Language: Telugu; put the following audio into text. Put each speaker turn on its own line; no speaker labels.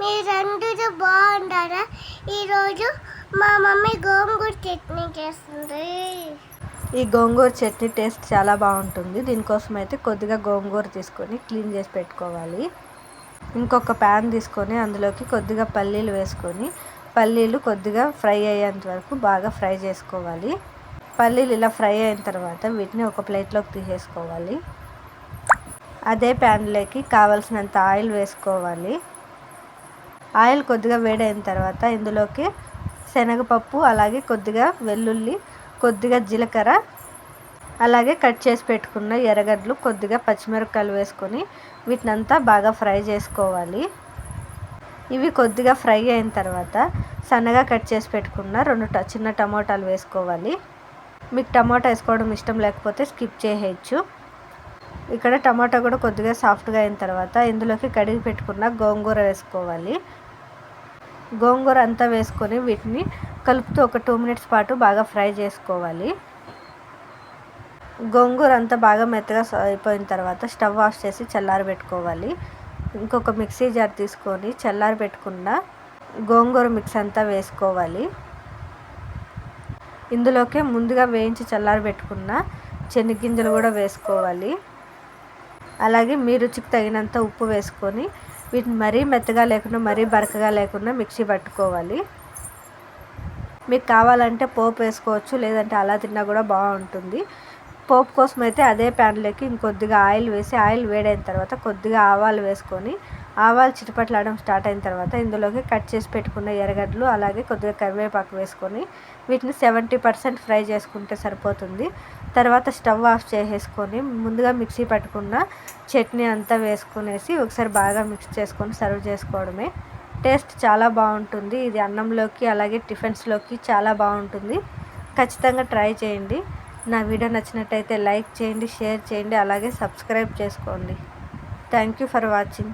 మీరందరూ బాగుంటారా ఈరోజు మా మమ్మీ గోంగూర చట్నీ చేస్తుంది.
ఈ గోంగూర చట్నీ టేస్ట్ చాలా బాగుంటుంది. దీనికోసం అయితే కొద్దిగా గోంగూర తీసుకొని క్లీన్ చేసి పెట్టుకోవాలి. ఇంకొక ప్యాన్ తీసుకొని అందులోకి కొద్దిగా పల్లీలు వేసుకొని పల్లీలు కొద్దిగా ఫ్రై అయ్యేంత వరకు బాగా ఫ్రై చేసుకోవాలి. పల్లీలు ఇలా ఫ్రై అయిన తర్వాత వీటిని ఒక ప్లేట్లోకి తీసేసుకోవాలి. అదే ప్యాన్లోకి కావలసినంత ఆయిల్ వేసుకోవాలి. ఆయిల్ కొద్దిగా వేడైన తర్వాత ఇందులోకి శనగపప్పు అలాగే కొద్దిగా వెల్లుల్లి కొద్దిగా జీలకర్ర అలాగే కట్ చేసి పెట్టుకున్న ఎర్రగడ్డలు కొద్దిగా పచ్చిమిరపకాయలు వేసుకొని వీటినంతా బాగా ఫ్రై చేసుకోవాలి. ఇవి కొద్దిగా ఫ్రై అయిన తర్వాత సన్నగా కట్ చేసి పెట్టుకున్న రెండు చిన్న టమోటాలు వేసుకోవాలి. మీకు టమాటా వేసుకోవడం ఇష్టం లేకపోతే స్కిప్ చేయవచ్చు ఇక్కడ టమాటా కూడా కొద్దిగా సాఫ్ట్గా అయిన తర్వాత ఇందులోకి కడిగి పెట్టుకున్న గోంగూర వేసుకోవాలి. గోంగూర అంతా వేసుకొని వీటిని కలుపుతూ ఒక టూ మినిట్స్ పాటు బాగా ఫ్రై చేసుకోవాలి. గోంగూర అంతా బాగా మెత్తగా అయిపోయిన తర్వాత స్టవ్ ఆఫ్ చేసి చల్లారి పెట్టుకోవాలి. ఇంకొక మిక్సీ జార్ తీసుకొని చల్లారి పెట్టుకున్న గోంగూర మిక్స్ అంతా వేసుకోవాలి. ఇందులోకే ముందుగా వేయించి చల్లారి పెట్టుకున్న శనగ్గింజలు కూడా వేసుకోవాలి. అలాగే మీ రుచికి తగినంత ఉప్పు వేసుకొని వీటిని మరీ మెత్తగా లేకుండా మరీ బరకగా లేకుండా మిక్సీ పట్టుకోవాలి. మీకు కావాలంటే పోపు వేసుకోవచ్చు లేదంటే అలా తిన్నా కూడా బాగుంటుంది. పోపు కోసం అయితే అదే ప్యాన్లోకి ఇంకొద్దిగా ఆయిల్ వేసి ఆయిల్ వేడైన తర్వాత కొద్దిగా ఆవాలు వేసుకొని ఆవాలు చిటపట్లాడడం స్టార్ట్ అయిన తర్వాత ఇందులోకి కట్ చేసి పెట్టుకున్న ఎర్రగడ్డలు అలాగే కొద్దిగా కరివేపాకు వేసుకొని వీటిని సెవెంటీ పర్సెంట్ ఫ్రై చేసుకుంటే సరిపోతుంది. తర్వాత స్టవ్ ఆఫ్ చేసేసుకొని ముందుగా మిక్సీ పట్టుకున్న చట్నీ అంతా వేసుకునేసి ఒకసారి బాగా మిక్స్ చేసుకొని సర్వ్ చేసుకోవడమే. టేస్ట్ చాలా బాగుంటుంది. ఇది అన్నంలోకి అలాగే టిఫిన్స్లోకి చాలా బాగుంటుంది. ఖచ్చితంగా ట్రై చేయండి. నా వీడియో నచ్చినట్టయితే లైక్ చేయండి షేర్ చేయండి అలాగే సబ్స్క్రైబ్ చేసుకోండి. Thank you for watching.